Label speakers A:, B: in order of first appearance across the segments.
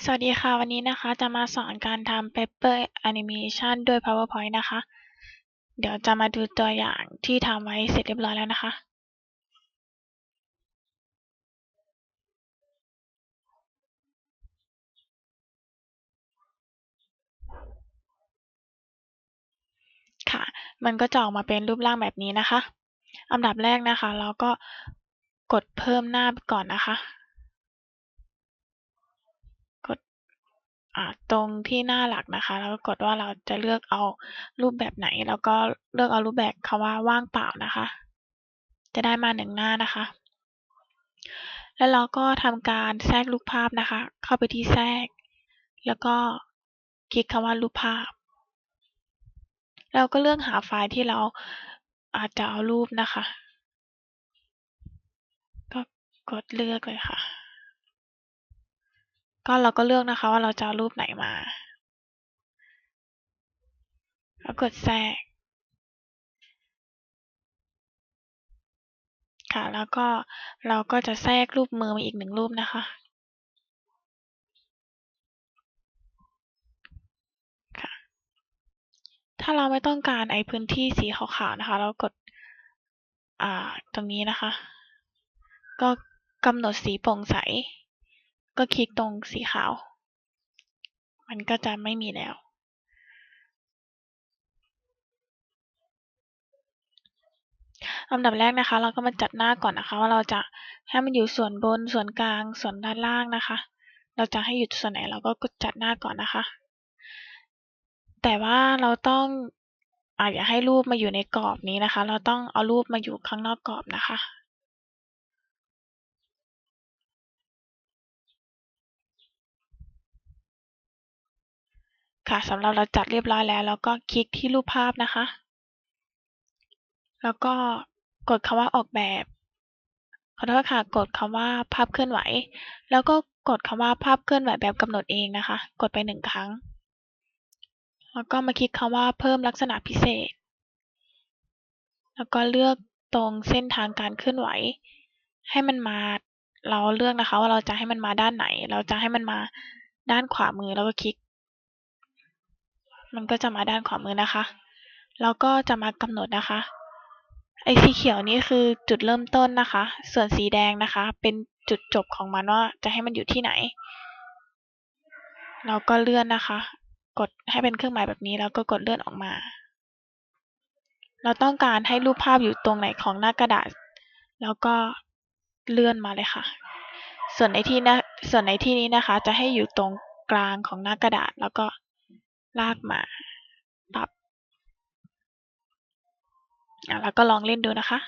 A: สวัสดีค่ะ วันนี้นะคะจะมาสอนการทำ Paper Animation ด้วย PowerPoint นะคะ เดี๋ยวจะมาดูตัวอย่างที่ทำไว้เสร็จเรียบร้อยแล้วนะคะ ค่ะ มันก็จะออกมาเป็นรูปร่างแบบนี้นะคะ อันดับแรกนะคะ เราก็กดเพิ่มหน้าก่อนนะคะ กด ตรงที่หน้าหลักนะคะ แล้วก็กดว่าเราจะเลือกเอารูปแบบไหน แล้วก็เลือกเอารูปแบบคำว่าว่างเปล่านะคะ จะได้มาหนึ่งหน้านะคะ แล้วเราก็ทำการแทรกรูปภาพนะคะ เข้าไปที่แทรก แล้วก็คลิกคำว่ารูปภาพ เราก็เลือกหาไฟล์ที่เราอาจจะเอารูปนะคะ ก็กดเลือกเลยค่ะ ก็เราก็เลือกนะคะว่าเราจะรูปไหนมา แล้วกดแทรก ค่ะ แล้วก็เราก็จะแทรกรูปมือมาอีกหนึ่งรูปนะคะ ค่ะ ถ้าเราไม่ต้องการไอพื้นที่สีขาวๆนะคะ เรากด อ่า ตรงนี้นะคะ ก็กำหนดสีโปร่งใส ก็คลิกตรงสีขาว มันก็จะไม่มีแล้ว อันดับแรกนะคะ เราก็มาจัดหน้าก่อนนะคะ ว่าเราจะให้มันอยู่ส่วนบนส่วนกลางส่วนด้านล่างนะคะ เราจะให้อยู่ส่วนไหนเราก็กดจัดหน้าก่อนนะคะ แต่ว่าเราต้องอาอย่าให้รูปมาอยู่ในกรอบนี้นะคะ เราต้องเอารูปมาอยู่ข้างนอกกรอบนะคะ ค่ะสำหรับเราจัดเรียบร้อยแล้ว แล้วก็คลิกที่รูปภาพนะคะ แล้วก็กดคำว่าออกแบบขอโทษค่ะ กดคำว่าภาพเคลื่อนไหว แล้วก็กดคำว่าภาพเคลื่อนไหวแบบกำหนดเองนะคะ กดไปหนึ่งครั้ง แล้วก็มาคลิกคำว่าเพิ่มลักษณะพิเศษ แล้วก็เลือกตรงเส้นทางการเคลื่อนไหว ให้มันมาเราเลือกนะคะ ว่าเราจะให้มันมาด้านไหน เราจะให้มันมาด้านขวามือแล้วก็คลิก มันก็จะมาด้านขวามือนะคะ แล้วก็จะมากำหนดนะคะ ไอ้สีเขียวนี่คือจุดเริ่มต้นนะคะ ส่วนสีแดงนะคะ เป็นจุดจบของมันว่าจะให้มันอยู่ที่ไหน เราก็เลื่อนนะคะ กดให้เป็นเครื่องหมายแบบนี้แล้วก็กดเลื่อนออกมา เราต้องการให้รูปภาพอยู่ตรงไหนของหน้ากระดาษ แล้วก็เลื่อนมาเลยค่ะ ส่วนในที่นะส่วนในที่นี้นะคะ จะให้อยู่ตรงกลางของหน้ากระดาษแล้วก็ ลากมาปรับอะแล้วก็ลองเล่นดูนะคะ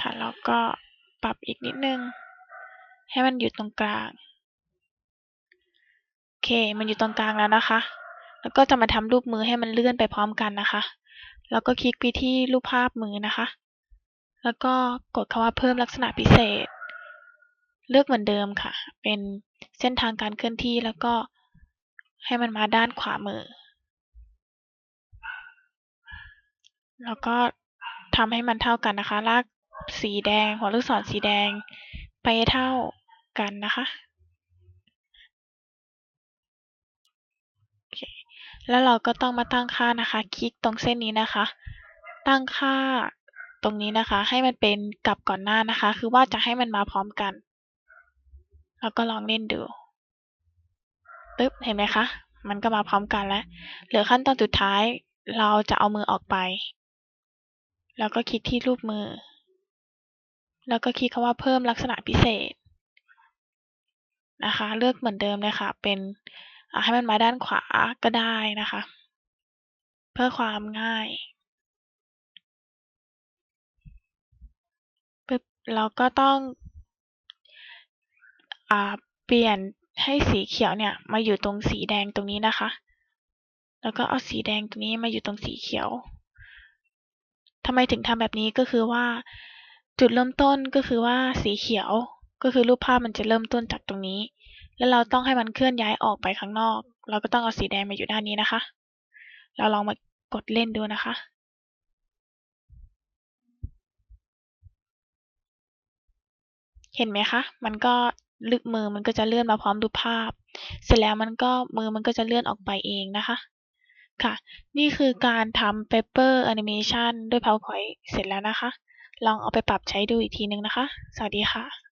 A: ค่ะแล้วก็ปรับอีกนิดนึง ให้มันอยู่ตรงกลาง โอเค มันอยู่ตรงกลางแล้วนะคะ แล้วก็จะมาทำรูปมือให้มันเลื่อนไปพร้อมกันนะคะ แล้วก็คลิกไปที่รูปภาพมือนะคะ แล้วก็กดคำว่าเพิ่มลักษณะพิเศษ เลือกเหมือนเดิมค่ะ เป็นเส้นทางการเคลื่อนที่แล้วก็ให้มันมาด้านขวามือ แล้วก็ทำให้มันเท่ากันนะคะ ลากสีแดง หัวลูกศรสีแดงไปเท่ากันนะคะแล้วเราก็ต้องมาตั้งค่านะคะ คลิกตรงเส้นนี้นะคะ ตั้งค่าตรงนี้นะคะ ให้มันเป็นกลับก่อนหน้านะคะ คือว่าจะให้มันมาพร้อมกัน แล้วก็ลองเล่นดูปึ๊บเห็นไหมคะมันก็มาพร้อมกันแล้ว เหลือขั้นตอนสุดท้ายเราจะเอามือออกไป แล้วก็คลิกที่รูปมือ แล้วก็คลิกคำว่าเพิ่มลักษณะพิเศษนะคะ เลือกเหมือนเดิมเลยค่ะ เป็นให้มันมาด้านขวาก็ได้นะคะ เพื่อความง่ายปึ๊บเราก็ต้อง อ่าเปลี่ยนให้สีเขียวเนี่ยมาอยู่ตรงสีแดงตรงนี้นะคะ แล้วก็เอาสีแดงตรงนี้มาอยู่ตรงสีเขียวทำไมถึงทำแบบนี้ก็คือว่า จุดเริ่มต้นก็คือว่าสีเขียวก็คือรูปภาพมันจะเริ่มต้นจากตรงนี้ แล้วเราต้องให้มันเคลื่อนย้ายออกไปข้างนอก เราก็ต้องเอาสีแดงมาอยู่ด้านนี้นะคะ เราลองมากดเล่นดูนะคะ เห็นไหมคะ มันก็ ลึกมือมันก็จะเลื่อนมาพร้อมรูปภาพ เสร็จแล้วมันก็มือมันก็จะเลื่อนออกไปเองนะคะ ค่ะ นี่คือการทำ paper animation ด้วย PowerPoint เสร็จแล้วนะคะ ลองเอาไปปรับใช้ดูอีกทีนึงนะคะ สวัสดีค่ะ